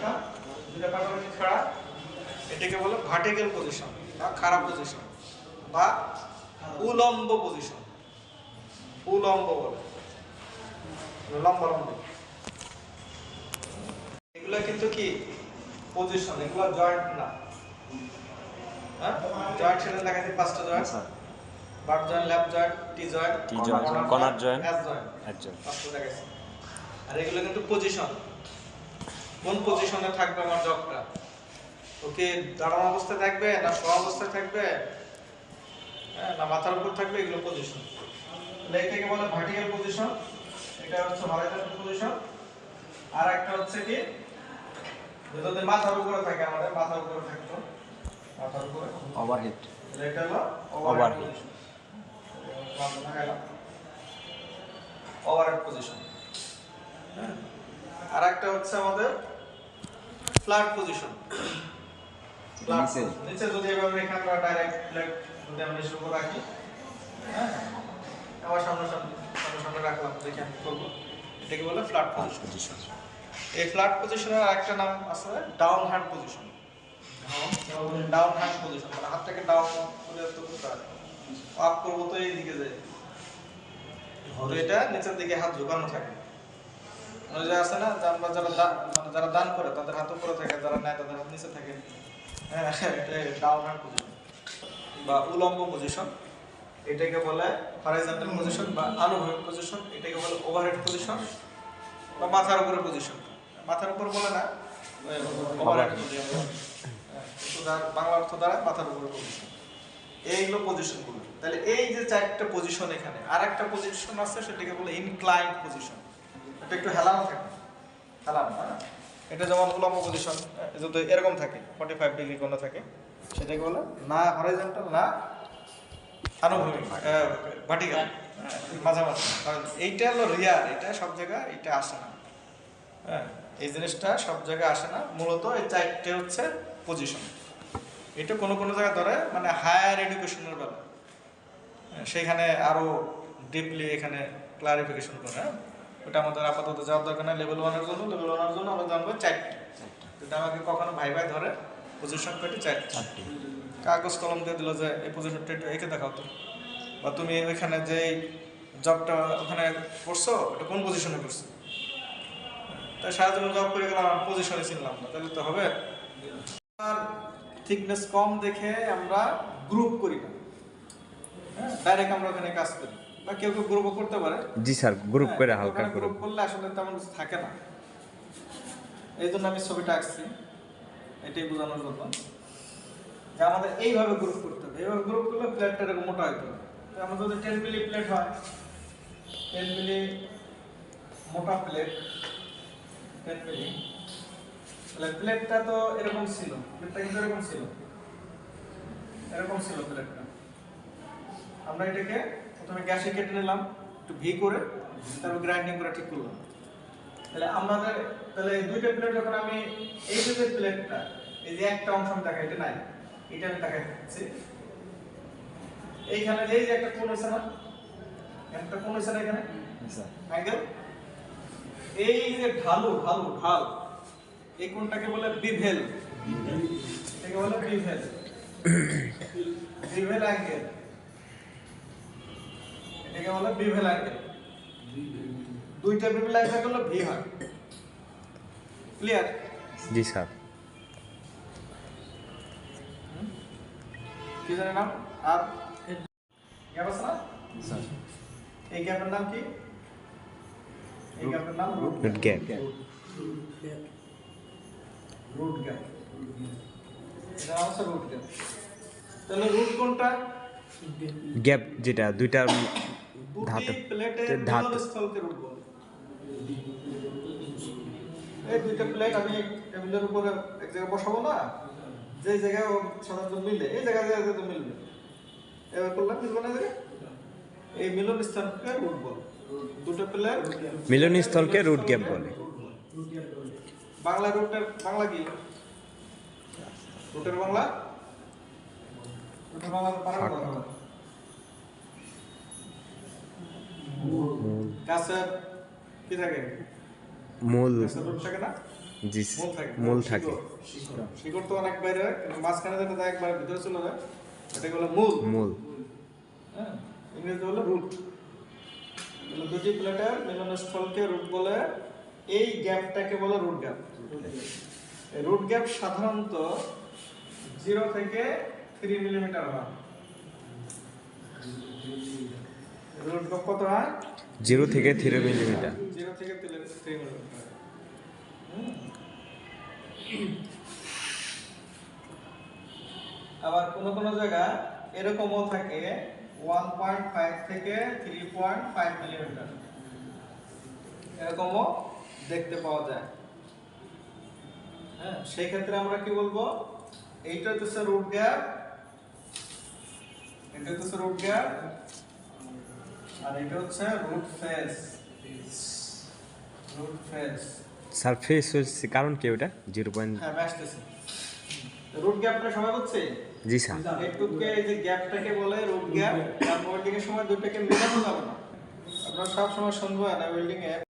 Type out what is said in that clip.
একটা দুইটা পাশাপাশি ছাড়া এটাকে বলে ভার্টিক্যাল পজিশন বা খারাপ পজিশন বা উলম্ব পজিশন উলম্ব বলে। লম্বা লম্বি। এগুলো কিন্তু কি? পজিশন এগুলো জয়েন্ট না। হ্যাঁ? জয়েন্ট সেটা দেখাচ্ছি পাঁচটা joint butt joint lap joint T joint T joint, corner joint, S joint একজন পাঁচটা দেখাচ্ছি। আর এগুলো কিন্তু পজিশন কোন পজিশনে থাকবে আমার জবটা ওকে দাঁড়ানো অবস্থায় থাকবে না শোয়া অবস্থায় থাকবে? হ্যাঁ, না মাথার উপর থাকবে এগুলো পজিশন এটাকে বলে ভার্টিক্যাল পজিশন এটা হচ্ছে হরাইজন্টাল পজিশন আর একটা হচ্ছে কি? যদি মাথার উপরে থাকে আমাদের মাথার উপরে থাকতো। মাথার উপরে। ওভারহেড এটা হলো. পজিশন ওভারহেড পজিশন আর একটা হচ্ছে আমাদের ফ্ল্যাট পজিশন নিচে। নিচে যদি এভাবে রেখে আমরা ডাইরেক্ট ফ্ল্যাট যদি আমরা শুরু করে রাখি হ্যাঁ? আবার সামনে সামনে সামনে সামনে রাখলাম দেখে আমি করব। এটাকে বলে ফ্ল্যাট পজিশন এই ফ্ল্যাট পজিশনের আরেকটা নাম আছে down hand position down hand position মানে হাতটাকে ডাউন করে তো করতে আপ করব তো এই দিকে যায় এটা নিচের দিকে হাত ঝুঁকানো থাকে। মানে যারা দান করে, তাদের হ্যাঁ বা মাথার উপরে পজিশন মাথার উপর বলে না পজিশন বাংলা অর্থ দ্বারা মাথার উপরে পজিশন এইগুলো তাহলে এই যে চারটা পজিশন এখানে আর একটা পজিশন আছে, সেটাকে বলে ইনক্লাইন্ড পজিশন এটা একটু হেলানো থাকে। হেলানো হ্যাঁ? এটা যেমন উলম্ব পজিশন যদি এরকম থাকে ফর্টি ফাইভ ডিগ্রি কোণে থাকে সেটাকে বলে না হরাইজন্টাল না আনুভূমিক ভার্টিক্যাল মাঝামাঝি। কারণ এইটা হলো রিয়ার এটা সব জায়গায় এটা আসে না। হ্যাঁ এই জিনিসটা সব জায়গায় আসে না। মূলত এই চারটে হচ্ছে পজিশন এটা কোনো কোনো জায়গায় ধরে মানে হায়ার এডুকেশনের বেলা। হ্যাঁ, সেখানে আরও ডিপলি এখানে ক্লারিফিকেশন করে হ্যাঁ? ওটা আমাদের আপাতত যাওয়ার দরকার নেই লেভেল ওয়ানের জন্য লেভেল ওয়ানের জন্য আমরা জানব চারটে। যদি আমাকে কখনো ভাই ভাই ধরে পজিশন কয়টি চারটে। চারটি। কাগজ কলম দিয়ে দিল যে এই পজিশনটা একটু এঁকে দেখাও তো। বা তুমি ওইখানে যে জবটা ওখানে করছ ওটা কোন পজিশনে করছ? তাই সারা জীবন জব করে গেলাম পজিশনে চিনলাম না তাহলে তো হবে। আর থিকনেস কম দেখে আমরা গ্রুপ করি না। হ্যাঁ ডাইরেক্ট আমরা ওখানে কাজ করি। বা কেউ কেউ গ্রুপও করতে পারে। জি স্যার গ্রুপ করে হ্যাঁ, হালকা করে গ্রুপ করলে আসলে তেমন কিছু থাকে না। এই জন্য আমি ছবিটা আঁকছি। এটাই বোঝানোর জন্য যে আমাদের এইভাবে গ্রুপ করতে হবে। এইভাবে গ্রুপ করলে প্লেটটা এরকম মোটা হইতে। হবে তো যদি টেন মিলি প্লেট হয় টেন মিলি মোটা প্লেট টেন মিলি তাহলে প্লেটটা তো এরকম ছিল। প্লেটটা কিন্তু এরকম ছিল। এরকম ছিল প্লেটটা আমরা এটাকে প্রথমে গ্যাসে কেটে নিলাম একটু ঘি করে তারপর গ্রাইন্ডিং করে ঠিক করলাম। তাহলে আমাদের তাহলে এই দুইটা প্লেট যখন আমি এই যে প্লেটটা এই যে একটা অংশ আমি দেখাই এটা নাই এটা আমি দেখাচ্ছি এইখানে যে একটা কোণ হয়েছে না একটা কোণ হয়েছে না এখানে? অ্যাঙ্গেল এই যে ঢালু ঢালু ঢাল এই কোণটাকে বলে বিভেল। এটাকে বলে বিভেল। বিভেল অ্যাঙ্গেল এটাকে বলে বিভেল অ্যাঙ্গেল দুইটা বিভেল অ্যাঙ্গেল হলো ভি হয়। ক্লিয়ার জি স্যার। কি জানেন নাম? আর? গ্যাপ আছে না? এই গ্যাপের নাম কি? এই গ্যাপের নাম রুট গ্যাপ রুট গ্যাপ এটা নাম রুট গ্যাপ তাহলে রুট কোনটা? গ্যাপ যেটা দুইটার ধাতব। মিলনস্থলকে এই দুইটা প্লেট আমি টেবিলের উপরে এক জায়গায় বসাবো না যে জায়গায় সাধারণত মিলে এই জায়গায় জায়গায় তো মিলবে। এবার করলাম মিলবে না এই মিলন স্থানকে রুট বলে। দুটো প্লেট মিলনস্থলকে রুট গ্যাপ বলে। বাংলা রুটের বাংলা কি? রুটের বাংলা? রুটের বাংলা পারা ফাঁকা। গাছের কি থাকে? মূল। থাকে না? জি মূল থাকে শিকড়। তো অনেক বাইরে কিন্তু মাঝখানে যেটা থাকে একবার ভিতরে চলে যায় এটাকে বলে মূল। মূল। হ্যাঁ রুট। দুটি প্লেটের মিলনস্থলকে রুট বলে এই গ্যাপটাকে বলে রুট গ্যাপ। রুট গ্যাপ সাধারণত জিরো থেকে থ্রি মিলিমিটার হয়। কত হয়? জিরো থেকে থ্রি মিলিমিটার। জিরো থেকে থ্রি মিলিমিটার। আবার কোন কোন জায়গা এরকমও থাকে ওয়ান পয়েন্ট ফাইভ থেকে থ্রি পয়েন্ট ফাইভ মিলিমিটার। এরকমও দেখতে পাওয়া যায়। হ্যাঁ সেই ক্ষেত্রে আমরা কি বলব? এইটা হচ্ছে রুট গ্যাপ এটা হচ্ছে রুট গ্যাপ আর এটা হচ্ছে root face root face surface হচ্ছে কারণ কি ওটা? জিরো পয়েন্ট হ্যাঁ আমি রুট গ্যাপটা সবাই হচ্ছে? জি স্যার। একটুকে এই যে গ্যাপটাকে বলে রুট গ্যাপ আর ওয়েল্ডিং এর সময় দুটোকে মেলানো যাবে না। আপনারা সব সময় শুনবেন ওয়েল্ডিং এ